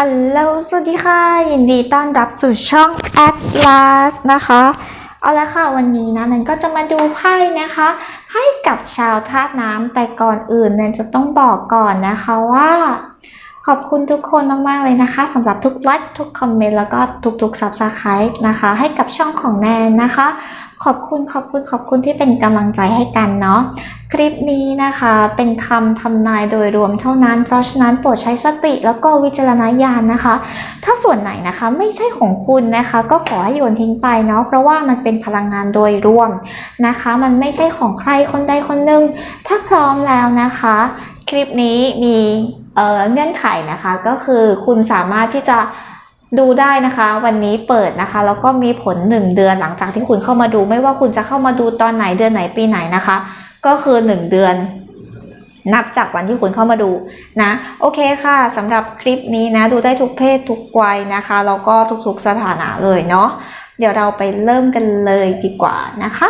อัลโหลสวัสดีค่ะ ยินดีต้อนรับสู่ช่อง Atlas นะคะ เอาละค่ะ วันนี้นะนันก็จะมาดูไพ่นะคะ ให้กับชาวธาตุน้ำแต่ก่อนอื่นนันจะต้องบอกก่อนนะคะว่า ขอบคุณทุกคนมาก ๆ เลยนะคะสำหรับทุกไลค์ทุกคอมเมนต์แล้วก็ทุกๆ Subscribe นะคะ ให้กับช่องของแนนนะคะ ขอบคุณขอบคุณขอบคุณที่เป็นกำลังใจให้กันเนาะคลิปนี้นะคะเป็นคำทำนายโดยรวมเท่านั้น เพราะฉะนั้นโปรดใช้สติแล้วก็วิจารณญาณนะคะ ถ้าส่วนไหนนะคะไม่ใช่ของคุณนะคะ ก็ขอให้โยนทิ้งไปเนาะเพราะว่ามันเป็นพลังงานโดยรวมนะคะ มันไม่ใช่ของใครคนใดคนหนึ่งถ้าพร้อมแล้วนะคะ คลิปนี้มีเเงื่อนไขนะคะก็คือคุณสามารถที่จะ ดูได้นะคะ วันนี้เปิดนะคะแล้วก็มีผล 1 เดือนหลังจากที่คุณเข้ามาดู ไม่ว่าคุณจะเข้ามาดูตอนไหนเดือนไหนปีไหนนะคะ ก็คือ 1 เดือน นับจากวันที่คุณเข้ามาดูนะโอเคค่ะสำหรับคลิปนี้นะ ดูได้ทุกเพศทุกวัยนะคะแล้วก็ทุกๆสถานะเลยเนาะเดี๋ยวเราไปเริ่มกันเลยดีกว่านะคะ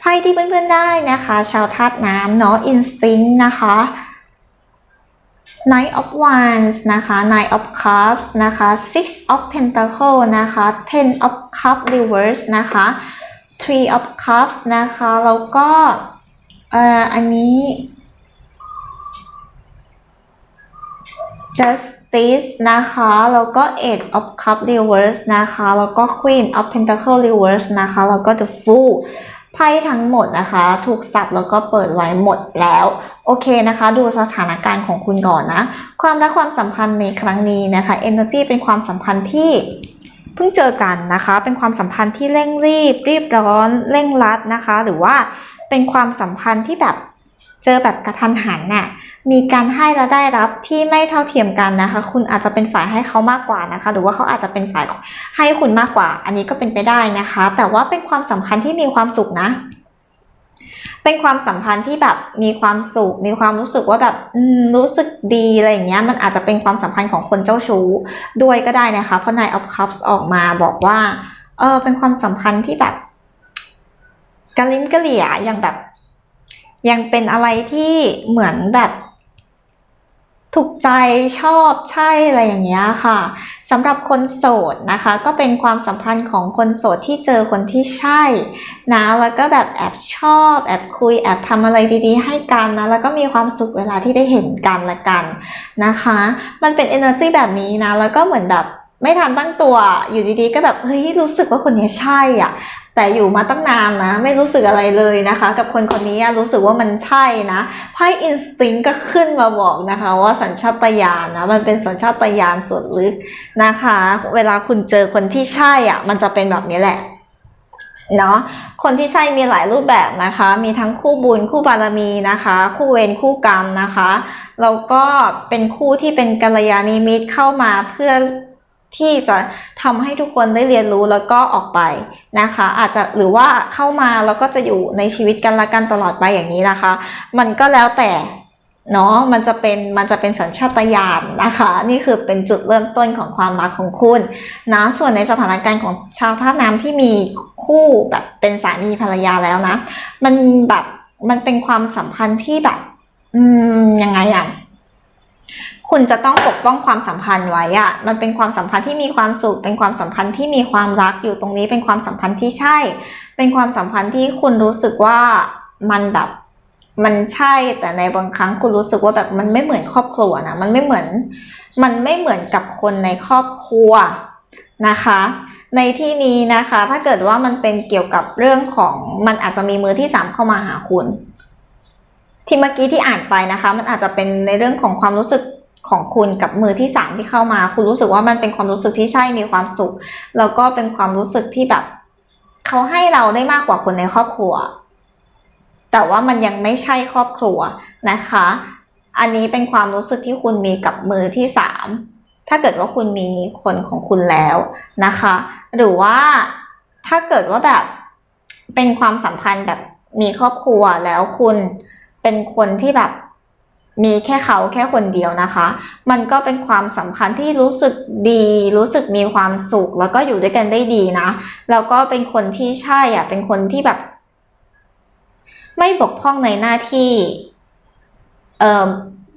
ไพ่ที่เพื่อนๆได้นะคะ ชาวธาตุน้ำเนาะ Instinct นะคะ Knight of Wands นะคะ Knight of Cups นะคะ Six of Pentacle นะคะ Ten of Cups Reverse นะคะ Three of Cups นะคะ แล้วก็เอ่ออันนี้ Justice นะคะ แล้วก็ Eight of Cups Reverse นะคะ แล้วก็ Queen of Pentacle Reverse นะคะ แล้วก็ The Fool ไพ่ทั้งหมดนะคะ ถูกสับแล้วก็เปิดไว้หมดแล้ว โอเคนะคะ ดูสถานการณ์ของคุณก่อนนะ ความรักความสัมพันธ์ในครั้งนี้นะคะ Energy เป็นความสัมพันธ์ที่เพิ่งเจอกันนะคะ เป็นความสัมพันธ์ที่เร่งรีบ รีบร้อน เร่งรัดนะคะ หรือว่าเป็นความสัมพันธ์ที่แบบเจอแบบกระทันหันน่ะ มีการให้และได้รับที่ไม่เท่าเทียมกันนะคะ คุณอาจจะเป็นฝ่ายให้เขามากกว่านะคะ หรือว่าเขาอาจจะเป็นฝ่ายให้คุณมากกว่า อันนี้ก็เป็นไปได้นะคะ แต่ว่าเป็นความสัมพันธ์ที่มีความสุขนะ เป็นความสัมพันธ์ที่แบบมีความสุข มีความรู้สึกว่าแบบรู้สึกดีอะไรอย่างเงี้ย มันอาจจะเป็นความสัมพันธ์ของคนเจ้าชู้ด้วยก็ได้นะคะ เพราะนายออฟคัพส์ออกมาบอกว่า เออเป็นความสัมพันธ์ที่แบบกระลิ้มกระเหลี่ยยังแบบ ยังเป็นอะไรที่เหมือนแบบ ถูกใจชอบใช่อะไรอย่างเงี้ยค่ะสำหรับคนโสดนะคะ ก็เป็นความสัมพันธ์ของคนโสดที่เจอคนที่ใช่นะแล้วก็แบบแอบชอบแอบคุยแอบทำอะไรดีๆ ให้กันนะแล้วก็มีความสุขเวลาที่ได้เห็นกันละกันนะคะ มันเป็น energy แบบนี้นะแล้วก็เหมือนแบบไม่ทันตั้งตัวอยู่ดีๆ ก็แบบเฮ้ยรู้สึกว่าคนนี้ใช่อะ แต่อยู่มาตั้งนานนะ ไม่รู้สึกอะไรเลยนะคะ กับคนคนนี้รู้สึกว่ามันใช่นะไพ่ instinct ก็ขึ้นมาบอกนะคะ ว่าสัญชาตญาณนะมันเป็นสัญชาตญาณส่วนลึกนะคะ เวลาคุณเจอคนที่ใช่อะมันจะเป็นแบบนี้แหละเนาะคนที่ใช่มีหลายรูปแบบนะคะ มีทั้งคู่บุญคู่บารมีนะคะ คู่เวรคู่กรรมนะคะแล้วก็เป็นคู่ที่เป็นกัลยาณมิตรเข้ามาเพื่อ ที่จะทำให้ทุกคนได้เรียนรู้แล้วก็ออกไปนะคะ อาจจะหรือว่าเข้ามาแล้วก็จะอยู่ในชีวิตกันละกันตลอดไปอย่างนี้นะคะ มันก็แล้วแต่เนาะมันจะเป็นมันจะเป็นสัญชาตญาณนะคะ นี่คือเป็นจุดเริ่มต้นของความรักของคุณนะส่วนในสถานการณ์ของชาวธาตุน้ำที่มีคู่แบบเป็นสามีภรรยาแล้วนะ มันแบบมันเป็นความสัมพันธ์ที่แบบ อืมยังไงอะ คุณจะต้องปกป้องความสัมพันธ์ไว้อะมันเป็นความสัมพันธ์ที่มีความสุข เป็นความสัมพันธ์ที่มีความรักอยู่ตรงนี้ เป็นความสัมพันธ์ที่ใช่ เป็นความสัมพันธ์ที่คุณรู้สึกว่ามันแบบมันใช่ แต่ในบางครั้งคุณรู้สึกว่าแบบมันไม่เหมือนครอบครัวนะ มันไม่เหมือน มันไม่เหมือนกับคนในครอบครัวนะคะ ในที่นี้นะคะ ถ้าเกิดว่ามันเป็นเกี่ยวกับเรื่องของมันอาจจะมีมือที่สามเข้ามาหาคุณ ที่เมื่อกี้ที่อ่านไปนะคะ มันอาจจะเป็นในเรื่องของความรู้สึก ของคุณกับมือที่สามที่เข้ามา คุณรู้สึกว่ามันเป็นความรู้สึกที่ใช่มีความสุข แล้วก็เป็นความรู้สึกที่แบบเขาให้เราได้มากกว่าคนในครอบครัว แต่ว่ามันยังไม่ใช่ครอบครัวนะคะ อันนี้เป็นความรู้สึกที่คุณมีกับมือที่สามถ้าเกิดว่าคุณมีคนของคุณแล้วนะคะ หรือว่าถ้าเกิดว่าแบบเป็นความสัมพันธ์แบบมีครอบครัวแล้วคุณเป็นคนที่แบบ มีแค่เขาแค่คนเดียวนะคะ มันก็เป็นความสัมพันธ์ที่รู้สึกดี รู้สึกมีความสุข แล้วก็อยู่ด้วยกันได้ดีนะ แล้วก็เป็นคนที่ใช่อะ เป็นคนที่แบบ ไม่บกพร่องในหน้าที่เอ่อ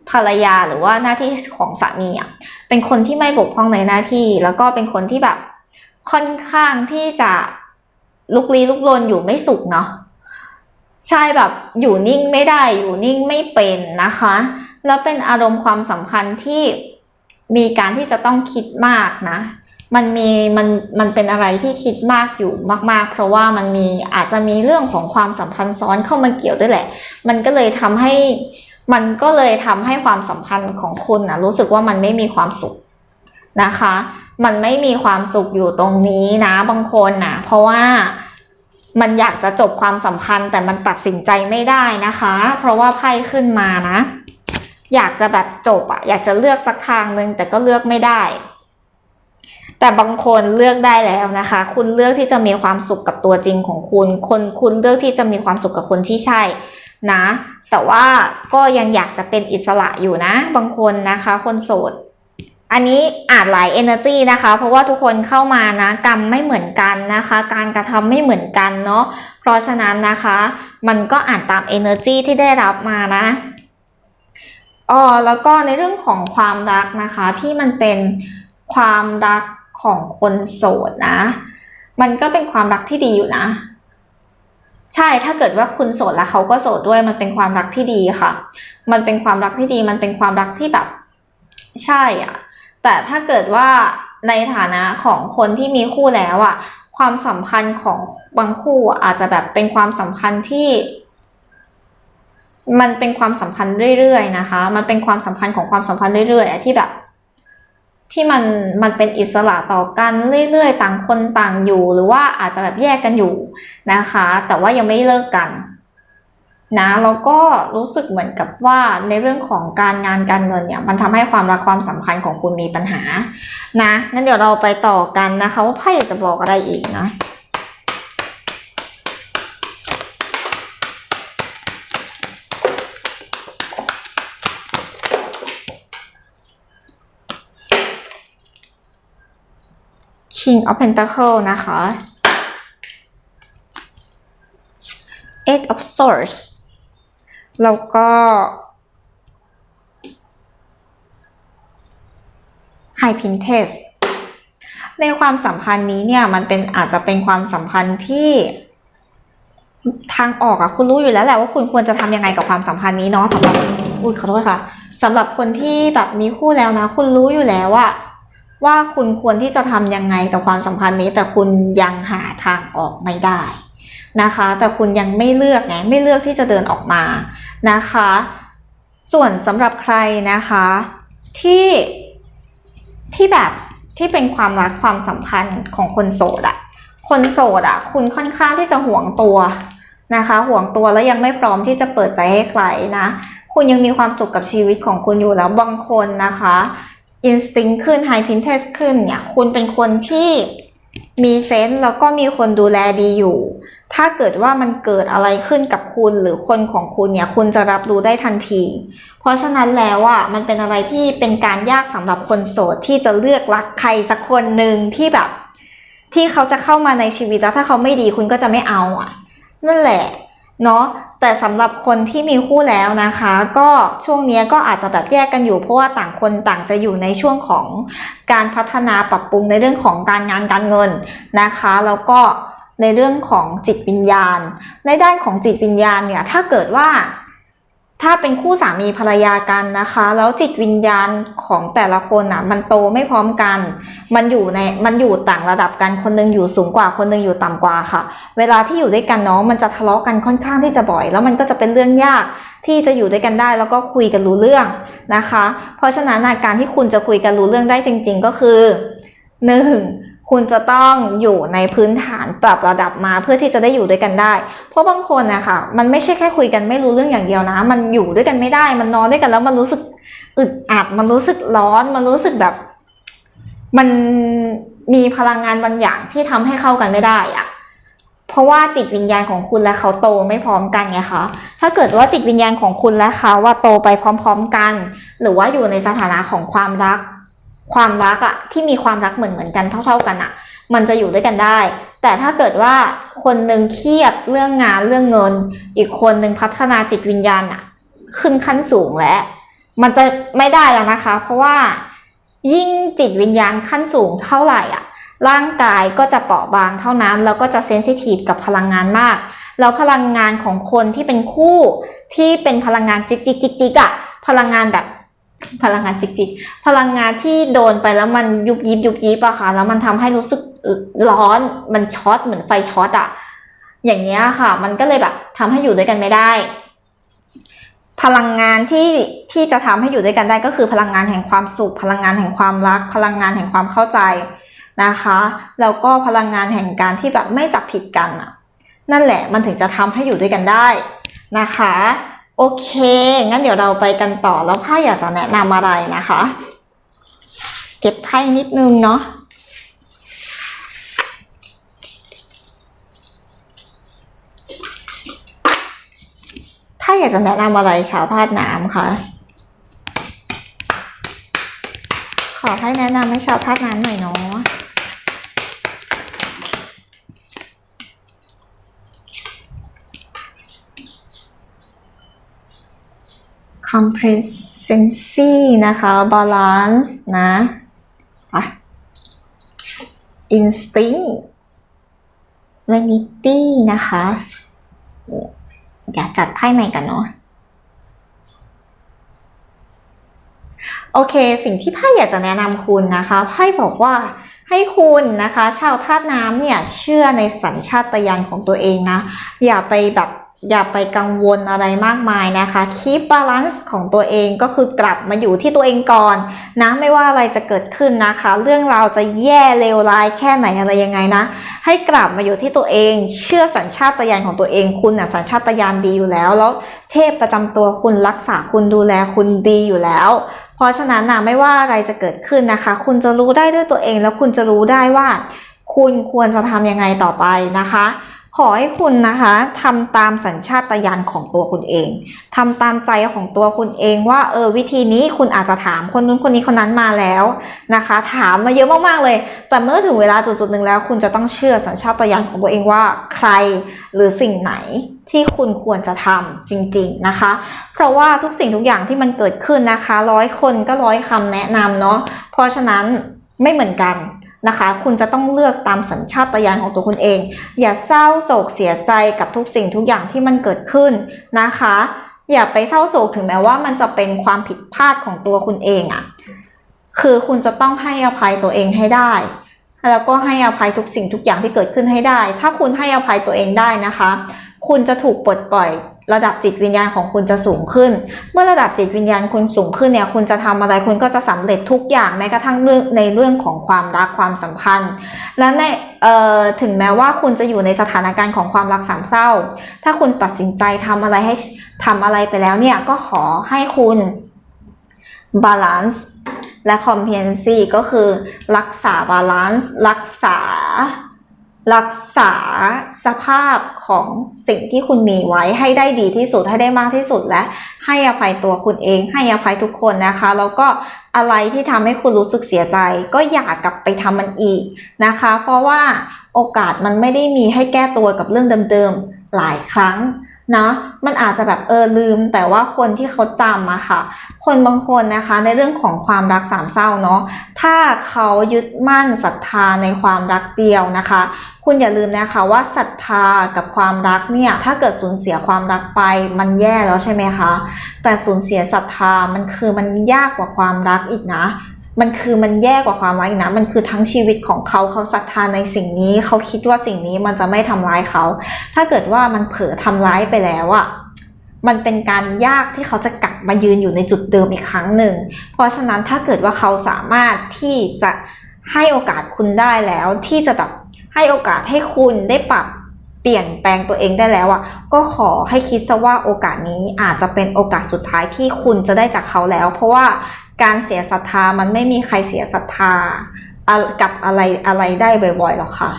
ภรรยาหรือว่าหน้าที่ของสามีอะ เป็นคนที่ไม่บกพร่องในหน้าที่ แล้วก็เป็นคนที่แบบค่อนข้างที่จะลุกลี้ลุกลนอยู่ไม่สุขเนาะ ใช่แบบอยู่นิ่งไม่ได้อยู่นิ่งไม่เป็นนะคะ แล้วเป็นอารมณ์ความสัมพันธ์ที่มีการที่จะต้องคิดมากนะ มันมีมันมันเป็นอะไรที่คิดมากอยู่มาก ๆ เพราะว่ามันมีอาจจะมีเรื่องของความสัมพันธ์ซ้อนเข้ามาเกี่ยวด้วยแหละ มันก็เลยทำให้มันก็เลยทำให้ความสัมพันธ์ของคุณนะรู้สึกว่ามันไม่มีความสุขนะคะ มันไม่มีความสุขอยู่ตรงนี้นะบางคนนะเพราะว่า มันอยากจะจบความสัมพันธ์แต่มันตัดสินใจไม่ได้นะคะ เพราะว่าไพ่ขึ้นมานะ อยากจะแบบจบอะอยากจะเลือกสักทางหนึ่งแต่ก็เลือกไม่ได้ แต่บางคนเลือกได้แล้วนะคะ คุณเลือกที่จะมีความสุขกับตัวจริงของคุณ คนคุณเลือกที่จะมีความสุขกับคนที่ใช่นะ แต่ว่าก็ยังอยากจะเป็นอิสระอยู่นะ บางคนนะคะ คนโสด อันนี้อาจหลาย energy นะคะ เพราะว่าทุกคนเข้ามานะกรรมไม่เหมือนกันนะคะ การกระทำไม่เหมือนกันเนาะเพราะฉะนั้นนะคะ มันก็อ่านตาม energy ที่ได้รับมานะอ๋อแล้วก็ในเรื่องของความรักนะคะที่มันเป็นความรักของคนโสดนะ มันก็เป็นความรักที่ดีอยู่นะ ใช่ถ้าเกิดว่าคุณโสดแล้วเขาก็โสดด้วยมันเป็นความรักที่ดีค่ะ มันเป็นความรักที่ดีมันเป็นความรักที่แบบ ใช่อะ แต่ถ้าเกิดว่าในฐานะของคนที่มีคู่แล้วอะความสัมพันธ์ของบางคู่อาจจะแบบเป็นความสัมพันธ์ที่ มันเป็นความสัมพันธ์เรื่อยๆนะคะ มันเป็นความสัมพันธ์ของความสัมพันธ์เรื่อยๆที่แบบ ที่มันมันเป็นอิสระต่อกันเรื่อยๆ ต่างคนต่างอยู่ หรือว่าอาจจะแบบแยกกันอยู่นะคะ แต่ว่ายังไม่เลิกกัน นะแล้วก็รู้สึกเหมือนกับว่าในเรื่องของการงานการเงินเนี่ยมันทำให้ความรักความสัมพันธ์ของคุณมีปัญหานะงั้นเดี๋ยวเราไปต่อกันนะคะว่าไพ่อยากจะบอกอะไรอีกนะ King of Pentacle นะคะ Eight of Swords แล้วก็ High Princess ในความสัมพันธ์นี้เนี่ยมันเป็นอาจจะเป็นความสัมพันธ์ที่ทางออกอะคุณรู้อยู่แล้วแหละว่าคุณควรจะทำยังไงกับความสัมพันธ์นี้เนาะสำหรับอุ้ยขอโทษค่ะสำหรับคนที่แบบมีคู่แล้วนะ คุณรู้อยู่แล้วว่าว่าคุณควรที่จะทำยังไงกับความสัมพันธ์นี้ แต่คุณยังหาทางออกไม่ได้นะคะ แต่คุณยังไม่เลือกไงไม่เลือกที่จะเดินออกมา นะคะ ส่วนสำหรับใครนะคะที่ที่แบบที่เป็นความรักความสัมพันธ์ของคนโสดอะคนโสดอะคุณค่อนข้างที่จะห่วงตัวนะคะห่วงตัวแล้วยังไม่พร้อมที่จะเปิดใจให้ใครนะ คุณยังมีความสุขกับชีวิตของคุณอยู่แล้วบางคนนะคะอินสติ้งขึ้นไฮพินเทสขึ้นเนี่ยคุณเป็นคนที่มีเซนส์แล้วก็มีคนดูแลดีอยู่ ถ้าเกิดว่ามันเกิดอะไรขึ้นกับคุณหรือคนของคุณเนี่ยคุณจะรับรู้ได้ทันที เพราะฉะนั้นแล้วอะมันเป็นอะไรที่เป็นการยากสำหรับคนโสดที่จะเลือกรักใครสักคนหนึ่งที่แบบ ที่เขาจะเข้ามาในชีวิตแล้วถ้าเขาไม่ดีคุณก็จะไม่เอาอะ นั่นแหละเนาะแต่สำหรับคนที่มีคู่แล้วนะคะ ก็ช่วงนี้ก็อาจจะแบบแยกกันอยู่ เพราะว่าต่างคนต่างจะอยู่ในช่วงของการพัฒนาปรับปรุงในเรื่องของการงานการเงินนะคะ แล้วก็ ในเรื่องของจิตวิญญาณ ในด้านของจิตวิญญาณเนี่ยถ้าเกิดว่า ถ้าเป็นคู่สามีภรรยากันนะคะ แล้วจิตวิญญาณของแต่ละคนอะมันโตไม่พร้อมกัน มันอยู่ในมันอยู่ต่างระดับกันคนหนึงอยู่สูงกว่าคนหนึงอยู่ต่ำกว่าค่ะ เวลาที่อยู่ด้วยกันเนาะมันจะทะเลาะกันค่อนข้างที่จะบ่อย แล้วมันก็จะเป็นเรื่องยากที่จะอยู่ด้วยกันได้แล้วก็คุยกันรู้เรื่องนะคะ เพราะฉะนั้นการที่คุณจะคุยกันรู้เรื่องได้จริง ๆ ก็คือหนึ่ง คุณจะต้องอยู่ในพื้นฐานปรับระดับมาเพื่อที่จะได้อยู่ด้วยกันได้ เพราะบางคนนะคะมันไม่ใช่แค่คุยกันไม่รู้เรื่องอย่างเดียวนะ มันอยู่ด้วยกันไม่ได้ มันนอนด้วยกันแล้วมันรู้สึกอึดอัด มันรู้สึกร้อน มันรู้สึกแบบ มันมีพลังงานบางอย่างที่ทำให้เข้ากันไม่ได้อะเพราะว่าจิตวิญญาณของคุณและเขาโตไม่พร้อมกันไงคะ ถ้าเกิดว่าจิตวิญญาณของคุณและเขาว่าโตไปพร้อม ๆกัน หรือว่าอยู่ในสถานะของความรัก ความรักอะที่มีความรักเหมือนเหมือนกันเท่า ๆกันอะมันจะอยู่ด้วยกันได้ แต่ถ้าเกิดว่าคนหนึ่งเครียดเรื่องงานเรื่องเงิน อีกคนหนึ่งพัฒนาจิตวิญญาณอะขึ้นขั้นสูงแล้วมันจะไม่ได้แล้วนะคะ เพราะว่ายิ่งจิตวิญญาณขั้นสูงเท่าไหร่อะ ร่างกายก็จะเปราะบางเท่านั้น แล้วก็จะเซนซิทีฟกับพลังงานมาก แล้วพลังงานของคนที่เป็นคู่ที่เป็นพลังงานจิกจิกจิกจิกอะพลังงานแบบ พลังงานจิกจิกพลังงานที่โดนไปแล้วมันยุบยิบยุบยิบอะค่ะ แล้วมันทำให้รู้สึกร้อนมันช็อตเหมือนไฟช็อตอะอย่างเงี้ยค่ะ มันก็เลยแบบทำให้อยู่ด้วยกันไม่ได้ พลังงานที่ที่จะทำให้อยู่ด้วยกันได้ก็คือพลังงานแห่งความสุข พลังงานแห่งความรัก พลังงานแห่งความเข้าใจนะคะแล้วก็พลังงานแห่งการที่แบบไม่จับผิดกันอะนั่นแหละมันถึงจะทำให้อยู่ด้วยกันได้นะคะ โอเค งั้นเดี๋ยวเราไปกันต่อแล้วพ่อยากจะแนะนำอะไรนะคะ เก็บไพ่นิดนึงเนาะถ้าอยากจะแนะนำอะไรชาวธาตุน้ำคะขอให้แนะนำให้ชาวธาตุน้ำหน่อยเนาะ complacency นะคะ balance นะอะ instinct vanity นะคะ เดี๋ยวจัดไพ่ใหม่กันเนาะโอเค สิ่งที่ไพ่อยากจะแนะนำคุณนะคะไพ่บอกว่าให้คุณนะคะ ชาวธาตุน้ำเนี่ยเชื่อในสัญชาตญาณของตัวเองนะ อย่าไปแบบ อย่าไปกังวลอะไรมากมายนะคะคีปบาลานซ์ของตัวเองก็คือกลับมาอยู่ที่ตัวเองก่อนนะไม่ว่าอะไรจะเกิดขึ้นนะคะ เรื่องราวจะแย่เลวร้ายแค่ไหนอะไรยังไงนะ ให้กลับมาอยู่ที่ตัวเอง เชื่อสัญชาตญาณของตัวเองคุณน่ะสัญชาตญาณดีอยู่แล้ว แล้วเทพประจำตัวคุณรักษาคุณดูแลคุณดีอยู่แล้ว เพราะฉะนั้นนะไม่ว่าอะไรจะเกิดขึ้นนะคะ คุณจะรู้ได้ด้วยตัวเองแล้วคุณจะรู้ได้ว่า คุณควรจะทำยังไงต่อไปนะคะ ขอให้คุณนะคะทำตามสัญชาตญาณของตัวคุณเองทำตามใจของตัวคุณเองว่าเออวิธีนี้คุณอาจจะถามคนนู้นคนนี้คนนั้นมาแล้วนะคะ ถามมาเยอะมากๆเลย แต่เมื่อถึงเวลาจุดๆหนึ่งแล้ว คุณจะต้องเชื่อสัญชาตญาณของตัวเองว่าใครหรือสิ่งไหนที่คุณควรจะทำจริงๆนะคะ เพราะว่าทุกสิ่งทุกอย่างที่มันเกิดขึ้นนะคะร้อยคนก็ร้อยคำแนะนำเนาะเพราะฉะนั้นไม่เหมือนกัน นะคะ คุณจะต้องเลือกตามสัญชาตญาณของตัวคุณเอง อย่าเศร้าโศกเสียใจกับทุกสิ่งทุกอย่างที่มันเกิดขึ้นนะคะ อย่าไปเศร้าโศกถึงแม้ว่ามันจะเป็นความผิดพลาดของตัวคุณเองอะ่ะ คือคุณจะต้องให้อภัยตัวเองให้ได้ แล้วก็ให้อภัยทุกสิ่งทุกอย่างที่เกิดขึ้นให้ได้ ถ้าคุณให้อภัยตัวเองได้นะคะ คุณจะถูกปลดปล่อย ระดับจิตวิญญาณของคุณจะสูงขึ้น เมื่อระดับจิตวิญญาณคุณสูงขึ้นเนี่ย คุณจะทำอะไรคุณก็จะสำเร็จทุกอย่างแม้กระทั่งเรื่องในเรื่องของความรักความสัมพันธ์ และในเอ่อถึงแม้ว่าคุณจะอยู่ในสถานการณ์ของความรักสามเศร้า ถ้าคุณตัดสินใจทำอะไรให้ทำอะไรไปแล้วเนี่ย ก็ขอให้คุณบาลานซ์และ competency ก็คือรักษาบาลานซ์รักษา รักษาสภาพของสิ่งที่คุณมีไว้ให้ได้ดีที่สุดให้ได้มากที่สุดและให้อภัยตัวคุณเอง ให้อภัยทุกคนนะคะแล้วก็อะไรที่ทำให้คุณรู้สึกเสียใจ ก็อย่ากลับไปทำมันอีกนะคะ เพราะว่าโอกาสมันไม่ได้มีให้แก้ตัวกับเรื่องเดิมๆหลายครั้ง นะมันอาจจะแบบเออลืม แต่ว่าคนที่เขาจำอะค่ะ คนบางคนนะคะในเรื่องของความรักสามเศร้าเนาะถ้าเขายึดมั่นศรัทธาในความรักเดียวนะคะ คุณอย่าลืมนะคะว่าศรัทธากับความรักเนี่ยถ้าเกิดสูญเสียความรักไป มันแย่แล้วใช่ไหมคะแต่สูญเสียศรัทธามันคือมันยากกว่าความรักอีกนะ มันคือมันแย่กว่าความรักอีกนะ มันคือทั้งชีวิตของเขาเขาศรัทธาในสิ่งนี้ เขาคิดว่าสิ่งนี้มันจะไม่ทำร้ายเขา ถ้าเกิดว่ามันเผลอทำร้ายไปแล้วอะมันเป็นการยากที่เขาจะกลับมายืนอยู่ในจุดเดิมอีกครั้งหนึ่ง เพราะฉะนั้นถ้าเกิดว่าเขาสามารถที่จะให้โอกาสคุณได้แล้ว ที่จะแบบให้โอกาสให้คุณได้ปรับเปลี่ยนแปลงตัวเองได้แล้วอะ ก็ขอให้คิดซะว่าโอกาสนี้อาจจะเป็นโอกาสสุดท้ายที่คุณจะได้จากเขาแล้ว เพราะว่า การเสียศรัทธามันไม่มีใครเสียศรัทธากับอะไรอะไรได้บ่อยๆหรอกค่ะ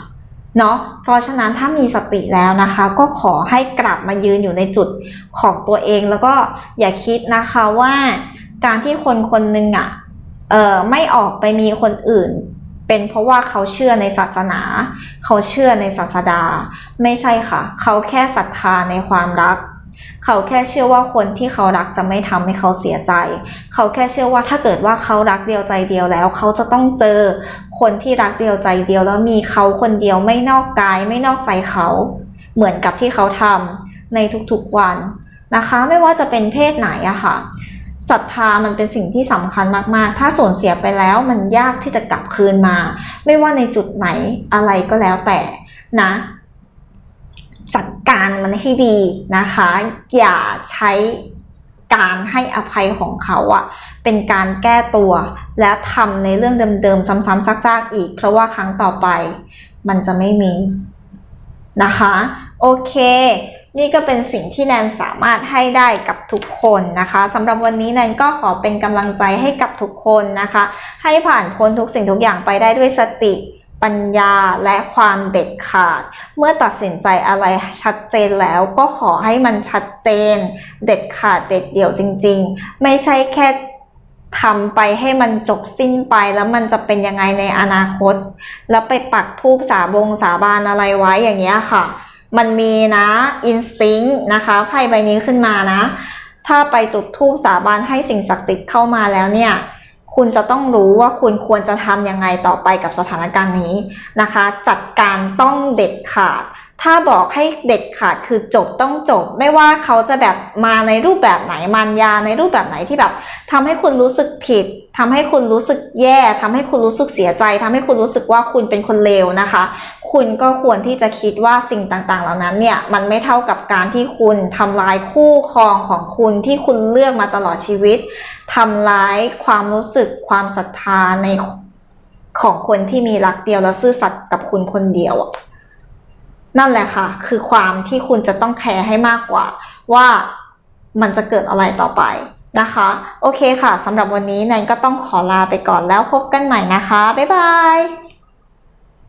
เนาะเพราะฉะนั้นถ้ามีสติแล้วนะคะ ก็ขอให้กลับมายืนอยู่ในจุดของตัวเองแล้วก็อย่าคิดนะคะว่าการที่คนคนหนึ่งอะเออไม่ออกไปมีคนอื่น เป็นเพราะว่าเขาเชื่อในศาสนา เขาเชื่อในศาสดา ไม่ใช่ค่ะ เขาแค่ศรัทธาในความรัก เขาแค่เชื่อว่าคนที่เขารักจะไม่ทำให้เขาเสียใจ เขาแค่เชื่อว่าถ้าเกิดว่าเขารักเดียวใจเดียวแล้ว เขาจะต้องเจอคนที่รักเดียวใจเดียวแล้วมีเขาคนเดียวไม่นอกกายไม่นอกใจเขา เหมือนกับที่เขาทำในทุกๆวันนะคะ ไม่ว่าจะเป็นเพศไหนอะค่ะศรัทธามันเป็นสิ่งที่สำคัญมาก ๆ ถ้าสูญเสียไปแล้วมันยากที่จะกลับคืนมา ไม่ว่าในจุดไหนอะไรก็แล้วแต่นะ จัดการมันให้ดีนะคะ อย่าใช้การให้อภัยของเขาอะเป็นการแก้ตัว และทำในเรื่องเดิมๆ ซ้ำๆซากๆ อีก เพราะว่าครั้งต่อไปมันจะไม่มีนะคะ โอเค นี่ก็เป็นสิ่งที่แนนสามารถให้ได้กับทุกคนนะคะสำหรับวันนี้แนนก็ขอเป็นกำลังใจให้กับทุกคนนะคะ ให้ผ่านพ้นทุกสิ่งทุกอย่างไปได้ด้วยสติ ปัญญาและความเด็ดขาด เมื่อตัดสินใจอะไรชัดเจนแล้วก็ขอให้มันชัดเจน เด็ดขาดเด็ดเดี่ยวจริง ๆ ไม่ใช่แค่ทำไปให้มันจบสิ้นไปแล้วมันจะเป็นยังไงในอนาคต แล้วไปปักทูบสาบงสาบานอะไรไว้อย่างเงี้ยค่ะ มันมีนะอินซิงนะคะไพ่ใบนี้ขึ้นมานะ ถ้าไปจุดทูบสาบานให้สิ่งศักดิ์สิทธิ์เข้ามาแล้วเนี่ย คุณจะต้องรู้ว่าคุณควรจะทำยังไงต่อไปกับสถานการณ์นี้นะคะ จัดการต้องเด็ดขาด ถ้าบอกให้เด็ดขาดคือจบต้องจบ ไม่ว่าเขาจะแบบมาในรูปแบบไหนมารยาในรูปแบบไหนที่แบบทำให้คุณรู้สึกผิดทำให้คุณรู้สึกแย่ทำให้คุณรู้สึกเสียใจทำให้คุณรู้สึกว่าคุณเป็นคนเลวนะคะ คุณก็ควรที่จะคิดว่าสิ่งต่างๆ เหล่านั้นเนี่ยมันไม่เท่ากับการที่คุณทำลายคู่ครองของคุณที่คุณเลือกมาตลอดชีวิตทำร้ายความรู้สึกความศรัทธาในของคนที่มีรักเดียวและซื่อสัตย์กับคุณคนเดียวอะ นั่นแหละค่ะ คือความที่คุณจะต้องแคร์ให้มากกว่า ว่ามันจะเกิดอะไรต่อไปนะคะ โอเคค่ะสำหรับวันนี้แนนก็ต้องขอลาไปก่อนแล้วพบกันใหม่นะคะ บ๊ายบาย